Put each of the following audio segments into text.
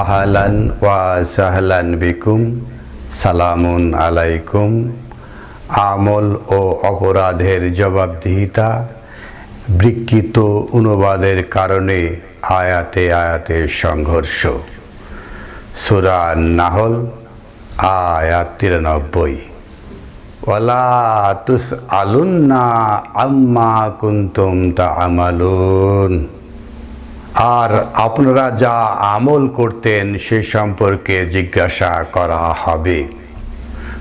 আহলান ওয়া সাহলান বিকুম, সালামুন আলাইকুম। আমল ও অপরাধের জবাবদিহিতা বিকৃত অনুবাদের কারণে আয়াতে আয়াতে সংঘর্ষ। সুরা নাহল, আয়াত তিরানব্বই। ওয়ালা তুস আলুন্না আম্মা কুন্তুম তা আমালুন আর আপনারা যা আমল করতেন সে সম্পর্কে জিজ্ঞাসা করা হবে।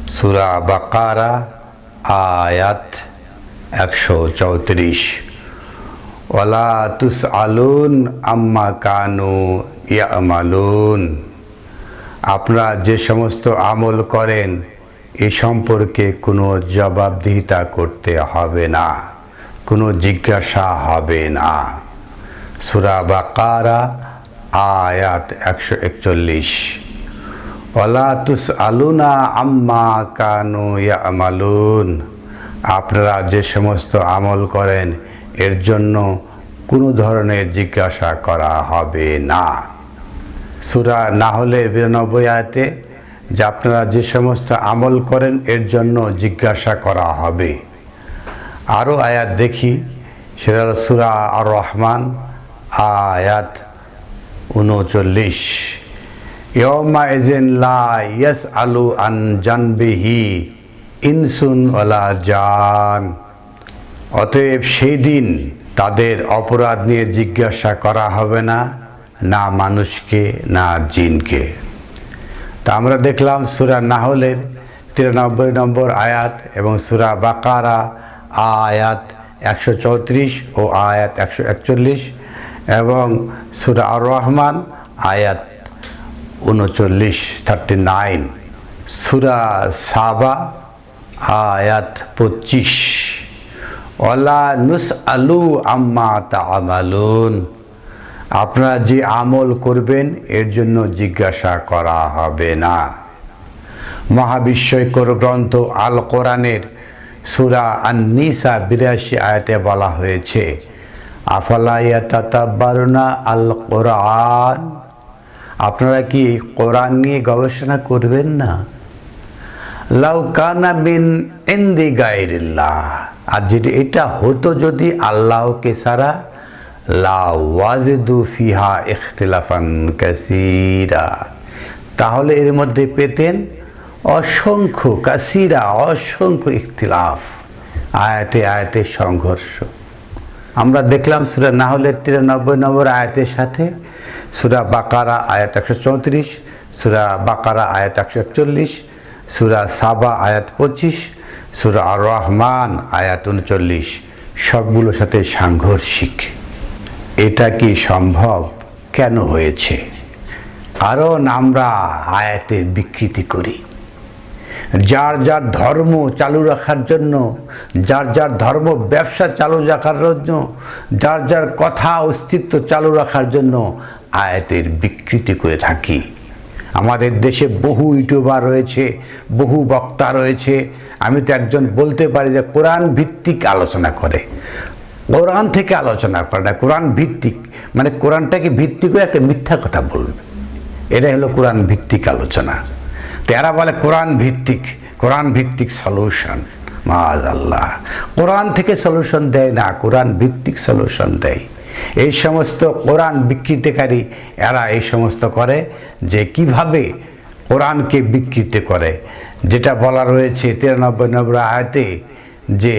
সুরা বাকারা, আয়াত একশো চৌত্রিশ। ওলা তুস আলুন আম্মা কানু ইয়ামালুন। আপনারা যে সমস্ত আমল করেন, এ সম্পর্কে কোনো জবাবদিহিতা করতে হবে না, কোনো জিজ্ঞাসা হবে না। সুরা বাকারা, আয়াত একশো একচল্লিশ। ওলা তুস আলুনা আম্মা কানু ইয়ামালুন। আপনারা যে সমস্ত আমল করেন, এর জন্য কোনো ধরনের জিজ্ঞাসা করা হবে না। সুরা না হলে বিরানব্বই আয়তে, যে আপনারা যে সমস্ত আমল করেন, এর জন্য জিজ্ঞাসা করা হবে। আরও আয়াত দেখি, সেটা সুরা আর রহমান আয়াত উনচল্লিশ। ইয়মা এজেন লা আলু আন জানবিহি ইনসুন ওলা জান। অতএব সেই দিন তাদের অপরাধ নিয়ে জিজ্ঞাসা করা হবে না না মানুষকে, না জিনকে। তা আমরা দেখলাম সুরা নাহলের তিরানব্বই নম্বর আয়াত এবং সুরা বাকারা আয়াত একশো চৌত্রিশ ও আয়াত একশো একচল্লিশ। এবং সুরা আর রহমান আয়াত উনচল্লিশ থার্টি নাইন সুরা সাবা, আয়াত পঁচিশ। অলা নুস আলু আম্মা তা আমালুন আপনারা যে আমল করবেন, এর জন্য জিজ্ঞাসা করা হবে না। মহাবিশ্বকর গ্রন্থ আল কোরআনের সুরা আন্নিসা বিরাশি আয়াতে বলা হয়েছে আফালাইয়াতাবারুনা আল কোরআন আপনারা কি কোরআন নিয়ে গবেষণা করবেন না? লাউকানা বিন ইন্দি গাইরিল্লাহ আর যেটা এটা হতো যদি আল্লাহকে সারা লা ওয়াজেদু ফিহা ইখতিলাফান কাসিরা। তাহলে এর মধ্যে পেতেন অসংখ্য কাসিরা, অসংখ্য ইখতিলাফ। আয়াতে আয়াতে সংঘর্ষ। আমরা দেখলাম সুরা না হলে তিরানব্বই নম্বর আয়াতের সাথে, সুরা বাকারা আয়াত একশো চৌত্রিশ, সুরা বাকারা আয়াত একশো একচল্লিশ, সুরা সাবা আয়াত পঁচিশ, সুরা আর রহমান আয়াত উনচল্লিশ, সবগুলোর সাথে সাংঘর্ষিক। এটা কি সম্ভব? কেন হয়েছে? কারণ আমরা আয়াতের বিকৃতি করি। যার যার ধর্ম চালু রাখার জন্য, যার যার ধর্ম ব্যবসা চালু রাখার জন্য, যার যার কথা অস্তিত্ব চালু রাখার জন্য আয়াতের বিকৃতি করে থাকি। আমাদের দেশে বহু ইউটিউবার রয়েছে, বহু বক্তা রয়েছে। আমি তো একজন বলতে পারি যে কোরআন ভিত্তিক আলোচনা করে। কোরআন থেকে আলোচনা করে না, কোরআন ভিত্তিক। মানে কোরআনটাকে ভিত্তি করে একটা মিথ্যা কথা বলবে। এটাই হলো কোরআন ভিত্তিক আলোচনা। এরা বলে কোরআন ভিত্তিক কোরআন ভিত্তিক সলিউশন মাজ আল্লাহ কোরআন থেকে সলিউশন দেয় না, কোরআন ভিত্তিক সলিউশন দেয়। এই সমস্ত কোরআন বিকৃতিকারী এরা এই সমস্ত করে যে কীভাবে কোরআনকে বিকৃত করে। যেটা বলা রয়েছে তিরানব্বই নম্বর আয়তে যে,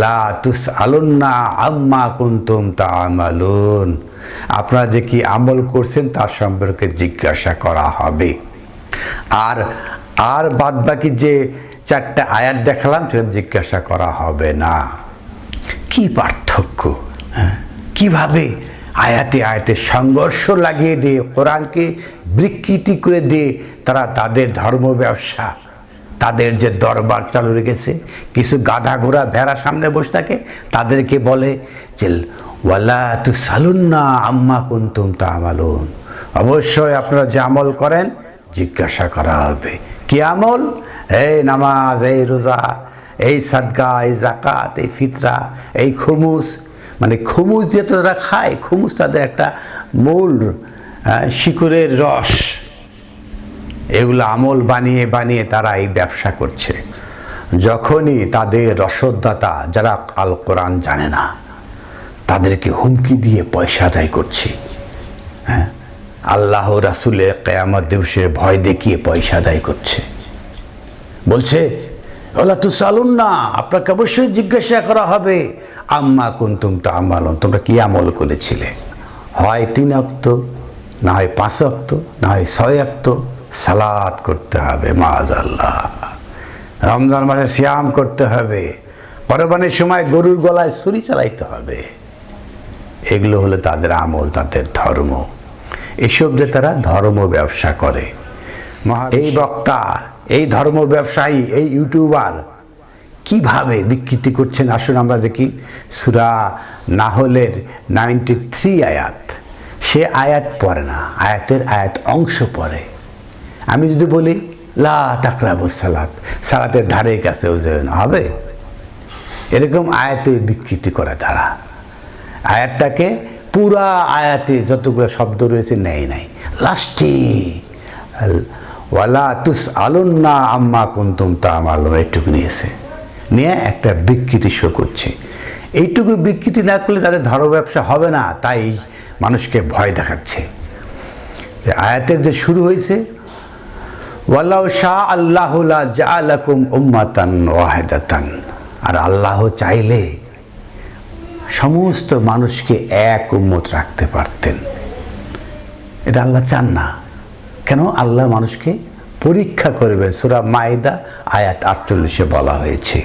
লা তুস আলুন্না আম্মা কুন্তুম তা আমালুন আপনারা যে কি আমল করছেন তার সম্পর্কে জিজ্ঞাসা করা হবে। আর আর বাদ বাকি যে চারটা আয়াত দেখালাম সেটা জিজ্ঞাসা করা হবে না। কি পার্থক্য? হ্যাঁ? কীভাবে আয়াতে আয়াতে সংঘর্ষ লাগিয়ে দিয়ে, কোরআনকে বিকৃতি করে দিয়ে তারা তাদের ধর্ম ব্যবসা, তাদের যে দরবার চালু রেখেছে, কিছু গাধা ঘোড়া ভেড়া সামনে বসে থাকে, তাদেরকে বলে যে, ওয়ালা তু সালুন না আম্মা কুন্তুম তা আমালুন অবশ্যই আপনারা যে আমল করেন জিজ্ঞাসা করা হবে। কি আমল? এই নামাজ এই রোজা এই সাদগা এই জাকাত এই ফিতরা এই খুমুস। মানে খুমুস যে তারা খায় খুমুস তাদের একটা মূল আহ, শিকড়ের রস। এগুলো আমল বানিয়ে বানিয়ে তারা এই ব্যবসা করছে। যখনই তাদের রসদদাতা যারা আল কোরআন জানে না তাদেরকে হুমকি দিয়ে পয়সা আদায় করছে। আল্লাহ রাসুলের কেয়ামত দিবসের ভয় দেখিয়ে পয়সা আদায় করছে। বলছে, ওলা তো চালুন না আপনাকে অবশ্যই জিজ্ঞাসা করা হবে, আম্মা কুন্তুম তা আমালন তোমরা কি আমল করেছিলে? হয় তিন অক্ত, না হয় পাঁচ অক্ত, না হয় ছয় অক্ত সালাদ করতে হবে মাজ আল্লাহ রমজান মাসে শ্যাম করতে হবে পরবানের সময় গরুর গলায় ছুরি চালাইতে হবে। এগুলো হলো তাদের আমল, তাদের ধর্ম। এসব দিয়ে তারা ধর্ম ব্যবসা করে। এই বক্তা এই ধর্ম ব্যবসায়ী এই ইউটিউবার কীভাবে বিকৃতি করছেন? আসুন আমরা দেখি। সুরা নাহলের নাইনটি থ্রি আয়াত। সে আয়াত পড়ে না আয়াতের আয়াত অংশ পড়ে। আমি যদি বলি লা তাকরাবু সালাত সালাতের ধারে কাছে হবে। এরকম আয়াতে বিকৃতি করে তারা। আয়াতটাকে পুরা আয়াতে যতগুলো শব্দ রয়েছে নেয় নাই। লাস্টে ওয়ালা তুস আলুন্না আম্মা কুন্তুম তা আমালো এইটুকু নিয়েছে। নিয়ে একটা বিকৃতি শো করছে। এইটুকু বিকৃতি না করলে তাদের ধর্ম ব্যবসা হবে না, তাই মানুষকে ভয় দেখাচ্ছে। আয়াতের যে শুরু হয়েছে ওয়াল্লাহ শাহ আল্লাহ জালাকুম উম্মাতান ওয়াহেদাতান। আর আল্লাহ চাইলে সমস্ত মানুষকে এক উম্মত রাখতে পারতেন। এটা আল্লাহ চান না। কেন? আল্লাহ মানুষকে পরীক্ষা করবে সুরা মাইদা আয়াত আটচল্লিশে বলা হয়েছে।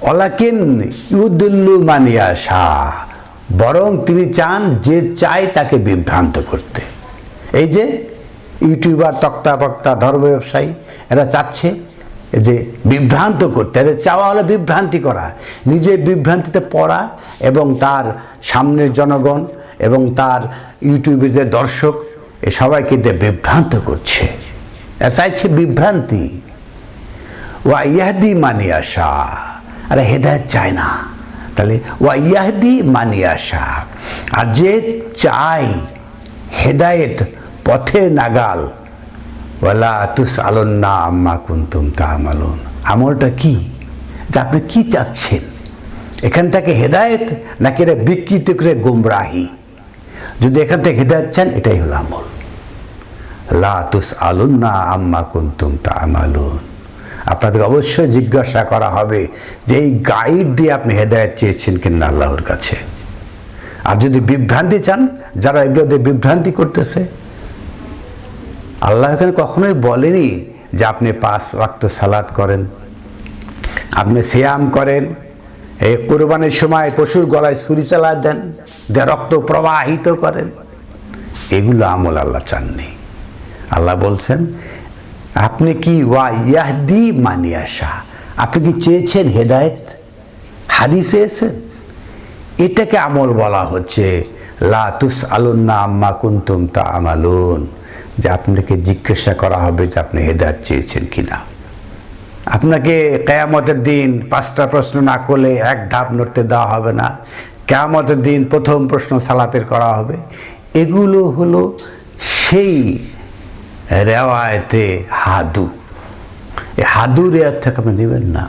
অলাকিন ইউদুল্লু মানিয়া শাহ বরং তিনি চান যে চায় তাকে বিভ্রান্ত করতে। এই যে ইউটিউবার তক্তা বক্তা ধর্ম ব্যবসায়ী এরা চাচ্ছে যে বিভ্রান্ত করতে এদের চাওয়া হলো বিভ্রান্তি করা, নিজে বিভ্রান্তিতে পড়া এবং তার সামনের জনগণ এবং তার ইউটিউবের যে দর্শক, এ সবাইকে বিভ্রান্ত করছে। চাইছে বিভ্রান্তি। ওয়া ইয়াহদি মানি আসা আরে হেদায়ত চায় না। তাহলে ওয়া ইয়াহদি মানি আসা আর যে চায় হেদায়েত পথের নাগাল ওয়ালা তুস আলন্না আম্মা কুন্তুম তা আমালুন আমলটা কি? যে আপনি কি চাচ্ছেন? এখান থেকে হেদায়েত নাকি এটা বিকৃত করে গুমরাহি? যদি এখান থেকে হেদায়েত চান, এটাই হলো আমল। লা তুস আলুন্না আম্মা কুন্তুম তা আমালুন আপনাদের অবশ্যই জিজ্ঞাসা করা হবে যে এই গাইড দিয়ে আপনি হেদায়েত চেয়েছেন কিনা আল্লাহর কাছে। আর যদি বিভ্রান্তি চান, যারা এগুলো দিয়ে বিভ্রান্তি করতেছে আল্লাহ এখানে কখনোই বলেনি যে আপনি পাঁচ ওয়াক্ত সালাদ করেন। আপনি সিয়াম করেন। এই কোরবানির সময় পশুর গলায় ছুরি চালা দেন, দিয়ে রক্ত প্রবাহিত করেন। এগুলো আমল আল্লাহ চাননি। আল্লাহ বলছেন, আপনি কি ওয়া ইয়াহদি মানিয়াশা আপনি কি চেয়েছেন হেদায়েত? হাদিসে এসেছেন এটাকে আমল বলা হচ্ছে, লা তুস আলুন্না আম্মা কুন্তুম তা আমালুন যে আপনাকে জিজ্ঞাসা করা হবে যে আপনি হেদায়ত চেয়েছেন কি না আপনাকে কেয়ামতের দিন পাঁচটা প্রশ্ন না করলে এক ধাপ নড়তে দেওয়া হবে না। কেয়ামতের দিন প্রথম প্রশ্ন সালাতের করা হবে। এগুলো হলো সেই রেওয়ায়তে হাদু। এই হাদু রেওয়াত থেকে আপনি নেবেন না।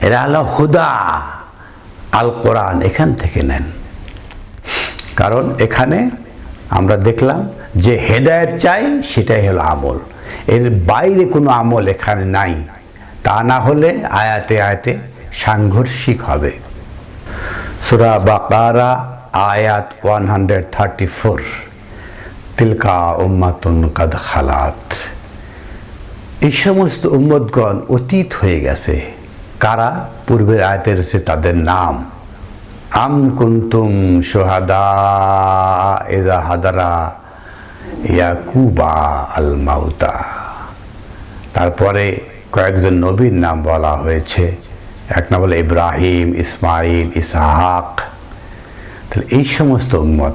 এরা হলো হুদা আল কোরআন এখান থেকে নেন। কারণ এখানে আমরা দেখলাম যে হেদায়েত চাই, সেটাই হলো আমল। এর বাইরে কোনো আমল এখানে নাই। তা না হলে আয়াতে আয়াতে সাংঘর্ষিক হবে। সুরা বাকারা, আয়াত ওয়ান হান্ড্রেড থার্টি ফোর। তিলকা উম্মাতুন কাদ খালাত। এই সমস্ত উম্মতগণ অতীত হয়ে গেছে। কারা? পূর্বের আয়তের হচ্ছে তাদের নাম। আম কুন্তুম সোহাদা এজা হাদারা ইয়াকুবা আল মাউতা তারপরে কয়েকজন নবীর নাম বলা হয়েছে। এক নাম ইব্রাহিম ইসমাইল ইসাহাক। তাহলে এই সমস্ত উম্মত,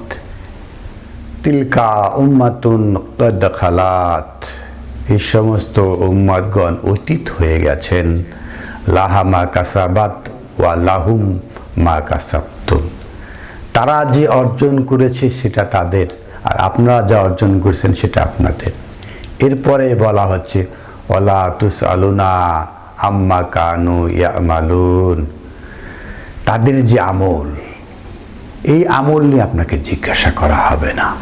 তিলকা উম্মাতুন কদ খালাত, এই সমস্ত উম্মাদগণ অতীত হয়ে গেছেন। লাহা মা কাসাবাত ওয়া লাহুম মা কাসাবতুন। তারা যে অর্জন করেছে সেটা তাদের আর আপনারা যা অর্জন করছেন সেটা আপনাদের। এরপরে বলা হচ্ছে, ওলা তুস আলুনা আম্মা কানু ইয়ামালুন। তাদের যে আমল, এই আমল নিয়ে আপনাকে জিজ্ঞাসা করা হবে না।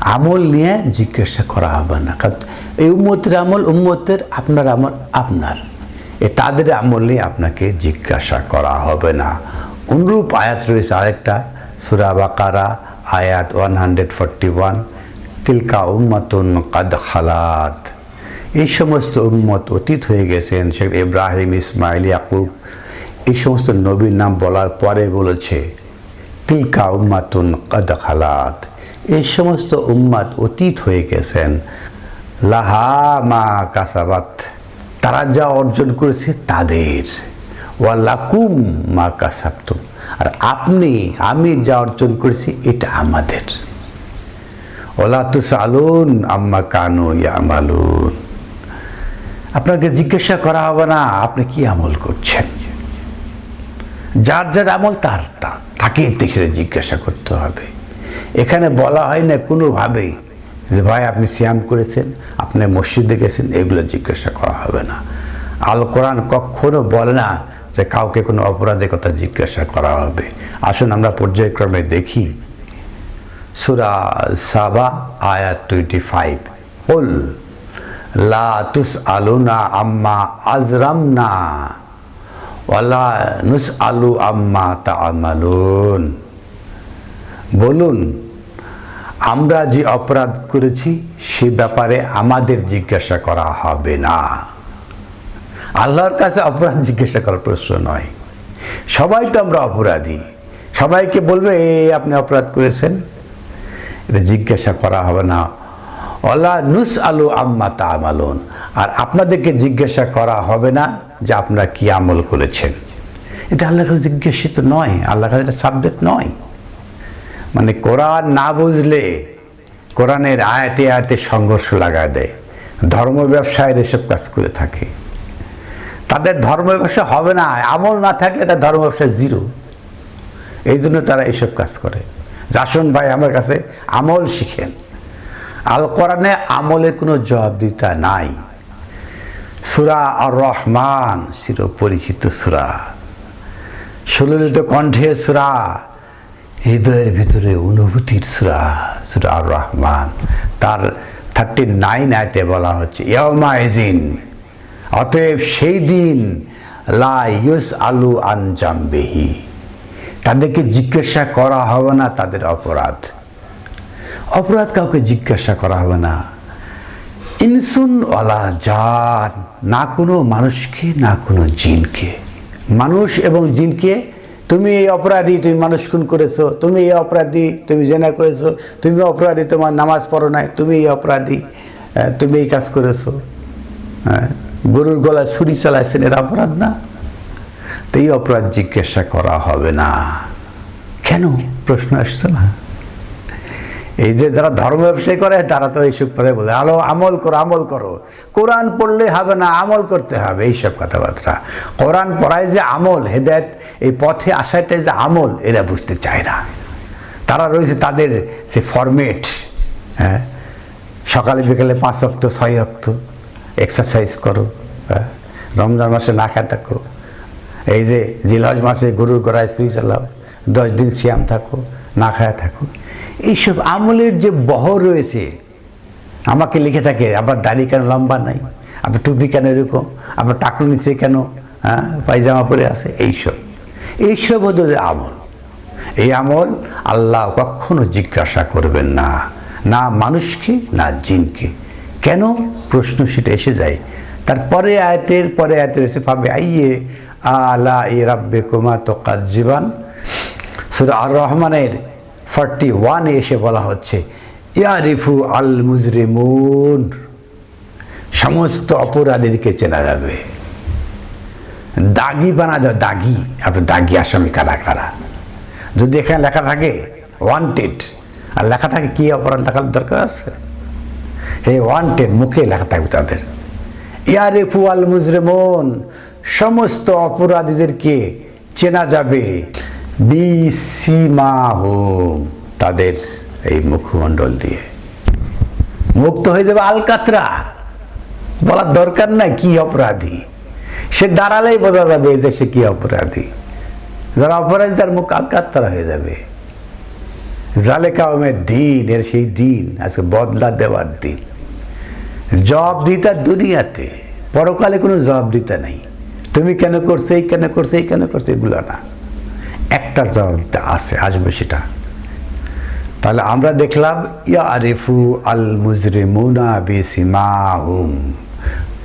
আমল নিয়ে জিজ্ঞাসা করা হবে না। কারণ এই উম্মতের আমল, উম্মতের আপনার আমল আপনার। এ তাদের আমল নিয়ে আপনাকে জিজ্ঞাসা করা হবে না। অনুরূপ আয়াত রয়েছে আরেকটা, সুরা বাকারা আয়াত ওয়ান হান্ড্রেড ফর্টি ওয়ান তিলকা উম্মাতুন কাদ খালাত। এই সমস্ত উম্মত অতীত হয়ে গেছেন শেখ ইব্রাহিম ইসমাইল ইয়াকুব। এই সমস্ত নবীর নাম বলার পরে বলেছে, তিলকা উম্মাতুন কদ খালাত। এই সমস্ত উম্মাত অতীত হয়ে গেছেন। লাহা মা কাসাবাত, তারা যা অর্জন করেছে তাদের। ওয়ালাকুম মা কাসাবতুম। আর আপনি, আমি যা অর্জন করেছি, এটা আমাদের। ওলা তুসালুন আম্মা কানু ইয়ামালুন। আপনাকে জিজ্ঞাসা করা হবে না, আপনি কি আমল করছেন? যার যার আমল, তার তা, তাকে দেখে জিজ্ঞাসা করতে হবে। এখানে বলা হয় না কোনোভাবেই যে, ভাই, আপনি সিয়াম করেছেন, আপনি মসজিদে গেছেন, এগুলো জিজ্ঞাসা করা হবে না। আল কোরআন কখনো বলে না যে কাউকে কোনো অপরাধের কথা জিজ্ঞাসা করা হবে। আসুন আমরা পর্যায়ক্রমে দেখি। সুরা সাবা, আয়াত টোয়েন্টি ফাইভ বল লা তুস আলুনা আম্মা আজরামনা ওয়ালা নুস আলু আম্মা তা আমালুন বলুন, আমরা যে অপরাধ করেছি, সে ব্যাপারে আমাদের জিজ্ঞাসা করা হবে না। আল্লাহর কাছে অপরাধ জিজ্ঞাসা করার প্রশ্ন নয়। সবাই তো আমরা অপরাধী। সবাইকে বলবে, এ আপনি অপরাধ করেছেন। এটা জিজ্ঞাসা করা হবে না। অলা নুস আলু আম্মা তা আমালুন আর আপনাদেরকে জিজ্ঞাসা করা হবে না যে আপনারা কি আমল করেছেন। এটা আল্লাহর কাছে জিজ্ঞাসিত নয়। আল্লাহর কাছে এটা সাবজেক্ট নয়। মানে কোরআন না বুঝলে কোরআনের আয়াতে আয়াতে সংঘর্ষ লাগায় দেয়। ধর্ম ব্যবসায়ের এসব কাজ করে থাকে। তাদের ধর্ম ব্যবসা হবে না, আমল না থাকলে তার ধর্ম ব্যবসা জিরো এই জন্য তারা এইসব কাজ করে। যাসন ভাই আমার কাছে আমল শিখেন। আল কোরআনে আমলে কোনো জবাবদিতা নাই। সুরা আর রহমান চির পরিচিত সুরা। সুললিত কণ্ঠে সুরা, হৃদয়ের ভিতরে অনুভূতির সুরা সুরা আর রহমান তার থার্টি নাইন আয়তে বলা হচ্ছে ইয়মা এজিন অতএব সেই দিন লা ইউস আলু আনজামবেহি তাদেরকে জিজ্ঞাসা করা হবে না তাদের অপরাধ। অপরাধ কাউকে জিজ্ঞাসা করা হবে না। ইনসুন ওয়ালা জান না কোনো মানুষকে না কোনো জিনকে। মানুষ এবং জিনকে তুমি এই অপরাধী তুমি মানুষ খুন করেছ তুমি এই অপরাধী তুমি জেনা করেছ তুমি অপরাধী তোমার নামাজ পড়ো নাই তুমি এই অপরাধী তুমি এই কাজ করেছ। হ্যাঁ, গরুর গলায় ছুরি চালাইছেন, এর অপরাধ না? তো এই অপরাধ জিজ্ঞাসা করা হবে না। কেন? প্রশ্ন আসছে না। এই যে যারা ধর্ম ব্যবসায়ী করে, তারা তো এইসব করে বলে, আলো, আমল করো আমল করো। কোরআন পড়লে হবে না, আমল করতে হবে। এইসব কথাবার্তা। কোরআন পড়ায় যে আমল, হেদায়ত, এই পথে আসাটাই যে আমল, এরা বুঝতে চায় না। তারা রয়েছে তাদের সে ফরমেট হ্যাঁ? সকালে বিকালে পাঁচ অক্ত, ছয় অক্ত। এক্সারসাইজ করো হ্যাঁ? রমজান মাসে না খেয়ে থাকো। এই যে জিলহজ মাসে গরুর গড়ায় শুই চালাও দশ দিন সিয়াম থাকো, না খায়া থাকো। এইসব আমলের যে বহর রয়েছে, আমাকে লিখে থাকে, আবার দাড়ি কেন লম্বা নাই? আবার টুপি কেন এরকম? আবার টাকুর নিচে কেন হ্যাঁ পায়জামা পরে আছে? এইসব। এইসব ওদের আমল। এই আমল আল্লাহ কখনো জিজ্ঞাসা করবেন না না মানুষকে, না জিনকে। কেন প্রশ্ন সেটা এসে যায়। তারপরে আয়তের পরে আয়তের এসে পাবে আইয়ে আলা এ রাব্বে কুমা তো কাজ জীবান সুরা আর রহমানের ফর্টি ওয়ানে এসে বলা হচ্ছে, ইয়ারিফু আল মুজরিমুন সমস্ত অপরাধীকে চেনা যাবে। দাগি বানা যাবে, দাগি। আপনার দাগি আসামি কারা কারা? যদি এখানে লেখা থাকে ওয়ান্টেড আর লেখা থাকে কি অপরাধ, লেখার দরকার আছে? সেই ওয়ান্টেড মুখে লেখা থাকবে তাদের ইয়ারিফু আল মুজরিমুন, সমস্ত অপরাধীদেরকে চেনা যাবে। বিসিমাহুম, তাদের এই মুখমণ্ডল দিয়ে। মুক্ত হয়ে যাবে আলকাতরা। বলার দরকার নাই কি অপরাধী। সে দাঁড়ালেই বোঝা যাবে যে সে কি অপরাধী। যারা অপরাধী, তার মুখ আলকাতরা হয়ে যাবে। জালে কাউমের দিন, এর সেই দিন, আজকে বদলা দেওয়ার দিন। জব দিতা দুনিয়াতে, পরকালে কোনো জবাব দিতে নেই। তুমি কেন করছ, এই কেন করছ, এই কেন করছ, এগুলো না। একটা জবাব দিতে আছে, আসবে সেটা। তাহলে আমরা দেখলাম ইয়া আরিফু আল মুজরিমুনা বিসিমাহুম।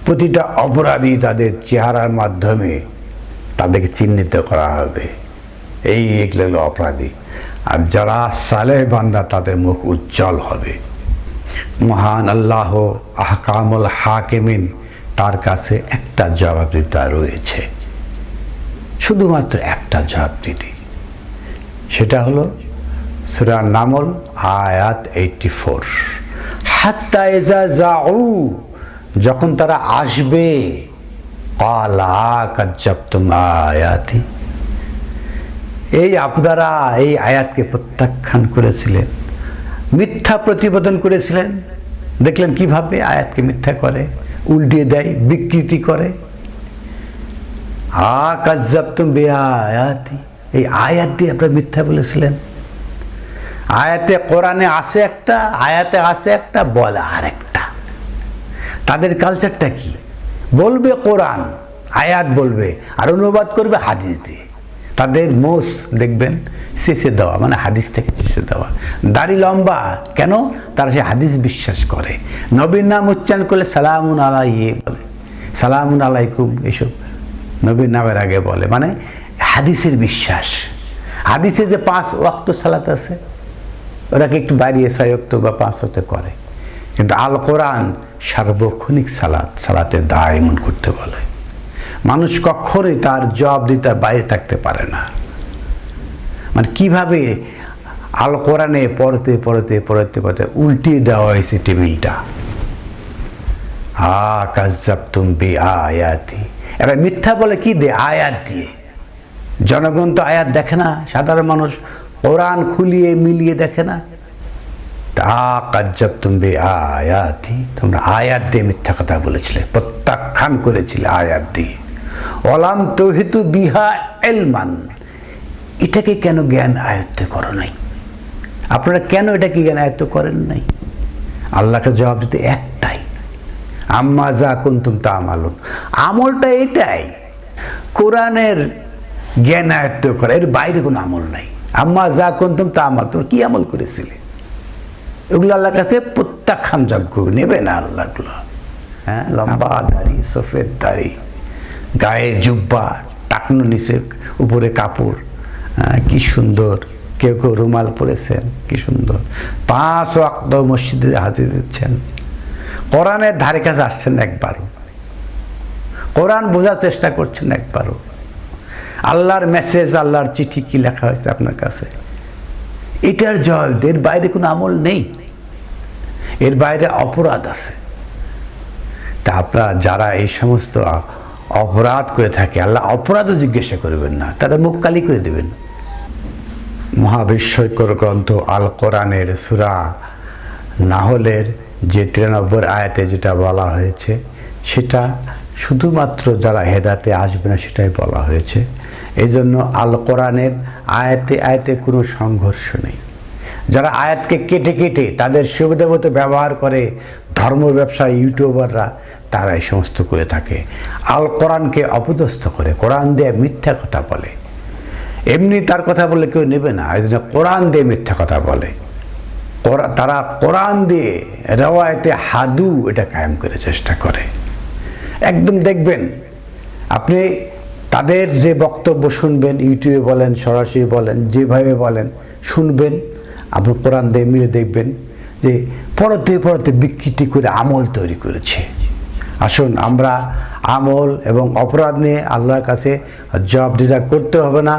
প্রতিটা অপরাধী তাদের চেহারার মাধ্যমে তাদেরকে চিহ্নিত করা হবে। এই এগুলো অপরাধী। আর যারা সালেহ বান্দা, তাদের মুখ উজ্জ্বল হবে। মহান আল্লাহ আহকামুল হাকিমিন, তার কাছে একটা জবাবদিতা রয়েছে। শুধুমাত্র একটা জবাবদিতি সেটা হলো, সুরা নামল, আয়াত এইটটি ফোর হাত্তা এজা যাউ, যখন তারা আসবে কালা কাজ্জাবতুম আয়াতি। এই আপনারা এই আয়াতকে প্রত্যাখ্যান করেছিলেন, মিথ্যা প্রতিবেদন করেছিলেন। দেখলেন কীভাবে আয়াতকে মিথ্যা করে, উল্টিয়ে দেয়, বিকৃতি করে। আ কাজ্জাবতুম বে আয়াতি এই আয়াত দিয়ে আপনারা মিথ্যা বলেছিলেন। আয়াতে কোরআনে আছে একটা, আয়াতে আছে একটা, বলে আর একটা তাদের কালচারটা কি? বলবে কোরআন, আয়াত বলবে, আর অনুবাদ করবে হাদিস দিয়ে। তাদের মোষ দেখবেন শেষে দেওয়া মানে হাদিস থেকে শেষে দেওয়া। দাড়ি লম্বা, কেন? তারা সে হাদিস বিশ্বাস করে। নবীর নাম উচ্চারণ করলে সালামুন আলাই বলে। সালামুন আলাইকুম এসব নবীর নামের আগে বলে। মানে হাদিসের বিশ্বাস। হাদিসে যে পাঁচ ওয়াক্ত সালাত আছে ওরাকে একটু বাড়িয়ে ছয় বা পাঁচ হতে করে। কিন্তু আল কোরআন সার্বক্ষণিক সালাত, সালাতে দায় এমন করতে বলে। মানুষ কখনোই তার জবাব দিতে বাইরে থাকতে পারে না। মানে কীভাবে আল কোরআনে পড়তে পড়তে পড়তে পড়তে উল্টিয়ে দেওয়া হয়েছে টেবিলটা? আ কাজাব তুমি আয়াতি এবার মিথ্যা বলে কি দে? আয়াত দিয়ে। জনগণ তো আয়াত দেখে না, সাধারণ মানুষ কোরআন খুলিয়ে, মিলিয়ে দেখে না। তা তুমি আয়াতি তোমরা আয়াত দিয়ে মিথ্যা কথা বলেছিলে, প্রত্যাখ্যান করেছিলে আয়াত দিয়ে। অলাম তহিতু বিহা এলমান। এটাকে কেন জ্ঞান আয়ত্ত করো নাই? আপনারা কেন এটাকে জ্ঞান আয়ত্ত করেন নাই? আল্লাহকে জবাব দিতে একটাই, আম্মা যা কুন্তুম তা আমালুন। আমলটা এটাই, কোরআনের জ্ঞান আয়ত্ত করা, এর বাইরে কোনো আমল নাই। আম্মা যা কুন্তুম তা আমল তোর কি আমল করেছিলে? ওগুলো আল্লাহর কাছে প্রত্যাখ্যান যোগ্য, নেবে না আল্লাহগুলো। হ্যাঁ লম্বা দাড়ি, সফেদ দাড়ি। গায়ে জুব্বা, টাকনো নিচে উপরে কাপড়। কি সুন্দর। কেউ কেউ রুমাল পরেছেন, কি সুন্দর। পাঁচ ওয়াক্ত মসজিদে হাজির দিচ্ছেন কোরআনের ধারে কাছে আসছেন একবারও। কোরআন বোঝার চেষ্টা করছেন একবারও। আল্লাহর মেসেজ আল্লাহর চিঠি কি লেখা হয়েছে আপনার কাছে? এটার জয় এর বাইরে কোনো আমল নেই। এর বাইরে অপরাধ আছে। তা আপনারা যারা এই সমস্ত অপরাধ করে থাকে। আল্লাহ অপরাধও জিজ্ঞাসা করবেন না। তারা মুখ কালি করে দেবেন। মহাবিস্ময়কর গ্রন্থ আল কোরআনের সুরা নাহলের যে তিরানব্বই আয়াতে যেটা বলা হয়েছে, সেটা শুধুমাত্র যারা হেদাতে আসবে না, সেটাই বলা হয়েছে। এই জন্য আল কোরআনের আয়াতে আয়াতে কোনো সংঘর্ষ নেই। যারা আয়াতকে কেটে কেটে তাদের সুবিধা মতো ব্যবহার করে, ধর্ম ব্যবসায়ী, ইউটিউবাররা তারা এই সমস্ত করে থাকে। আল কোরআনকে অপদস্থ করে, কোরআন দিয়ে মিথ্যা কথা বলে। এমনি তার কথা বলে কেউ নেবে না, এই জন্য কোরআন দিয়ে মিথ্যা কথা বলে। তারা কোরআন দিয়ে রেওয়ায়তে হাদু এটা কায়েম করে চেষ্টা করে। একদম দেখবেন, আপনি তাদের যে বক্তব্য শুনবেন, ইউটিউবে বলেন, সরাসরি বলেন, যেভাবে বলেন, শুনবেন, আপনি কোরআন দিয়ে মিলে দেখবেন যে পরতে পরতে বিকৃতি করে আমল তৈরি করেছে। আসুন, আমরা আমল এবং অপরাধ নিয়ে আল্লাহর কাছে জবাবদিহিতা করতে হবে না।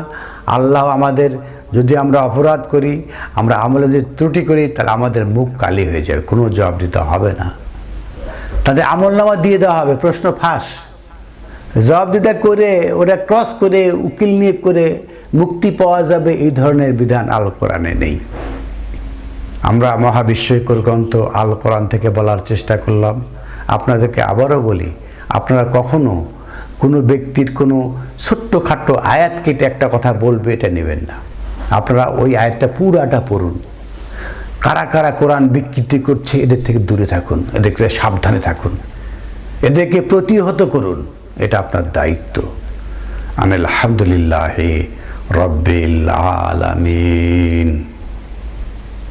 আল্লাহ আমাদের, যদি আমরা অপরাধ করি, আমরা আমলে যদি ত্রুটি করি, তাহলে আমাদের মুখ কালি হয়ে যাবে, কোনো জবাব দিতে হবে না। তাদের আমল নামা দিয়ে দেওয়া হবে, প্রশ্ন ফাঁস। জবাবদিহিতা করে, ওরা ক্রস করে, উকিল নিয়ে করে মুক্তি পাওয়া যাবে, এই ধরনের বিধান আল কোরআনে নেই। আমরা মহাবিশ্বকর গ্রন্থ আল কোরআন থেকে বলার চেষ্টা করলাম। আপনাদেরকে আবারও বলি, আপনারা কখনো কোনো ব্যক্তির কোনো ছোট্টখাট্ট আয়াত কেটে একটা কথা বলবে, এটা নেবেন না। আপনারা ওই আয়াতটা পুরাটা পড়ুন। কারা কারা কোরআন বিকৃতি করছে, এদের থেকে দূরে থাকুন, এদের থেকে সাবধানে থাকুন। এদেরকে প্রতিহত করুন, এটা আপনার দায়িত্ব। আনিল আলহামদুলিল্লাহ রব্বিল আলামিন।